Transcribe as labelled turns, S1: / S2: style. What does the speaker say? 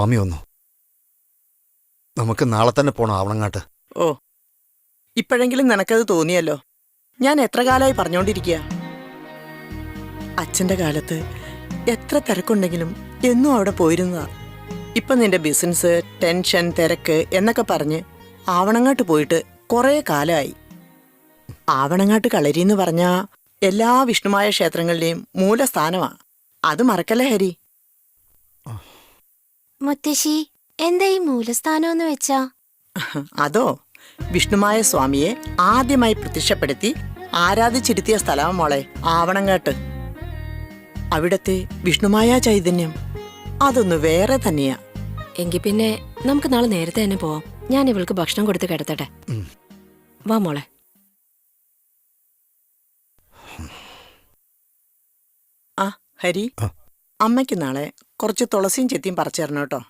S1: Mummy വന്നു. നമുക്ക് നാളെ തന്നെ പോണം ആവണങ്ങാട്ട്.
S2: ഓ ഇപ്പോഴെങ്കിലും നിനക്കത് തോന്നിയല്ലോ. ഞാൻ എത്ര കാലമായി പറഞ്ഞോണ്ടിരിക്കുക അച്ഛന്റെ കാലത്ത് എത്ര തിരക്കുണ്ടെങ്കിലും എന്നും അവിടെ പോയിരുന്നതാ. ഇപ്പൊ നിന്റെ ബിസിനസ് ടെൻഷൻ തിരക്ക് എന്നൊക്കെ പറഞ്ഞ് ആവണങ്ങാട്ട് പോയിട്ട് കുറേ കാലമായി ആവണങ്ങാട്ട് കളരി എന്ന് പറഞ്ഞാ എല്ലാ വിഷ്ണുമായ ക്ഷേത്രങ്ങളുടെയും മൂലസ്ഥാനമാ. അത് മറക്കല്ലേ ഹരി?
S3: മുത്തശ്ശി എന്താ ഈ മൂലസ്ഥാനം എന്ന് വെച്ചാ?
S2: അതോ വിഷ്ണുമായ സ്വാമിയെ ആദ്യമായി പ്രത്യക്ഷപ്പെടുത്തി ആരാധിച്ചിരുത്തിയ സ്ഥലം മോളെ? ആവണങ്ങാട്ട് അവിടത്തെ വിഷ്ണുമായ ചൈതന്യം അതൊന്ന് വേറെ തന്നെയാ.
S4: എങ്കിൽ പിന്നെ നമുക്ക് നാളെ നേരത്തെ തന്നെ പോവാം. ഞാൻ ഇവൾക്ക് ഭക്ഷണം കൊടുത്ത് കിടത്തട്ടെ. വാ മോളെ.
S2: ആ ഹരി. അമ്മയ്ക്ക് നാളെ കുറച്ച് തുളസിയും ചെത്തിയും പറിച്ചു തരണം കേട്ടോ.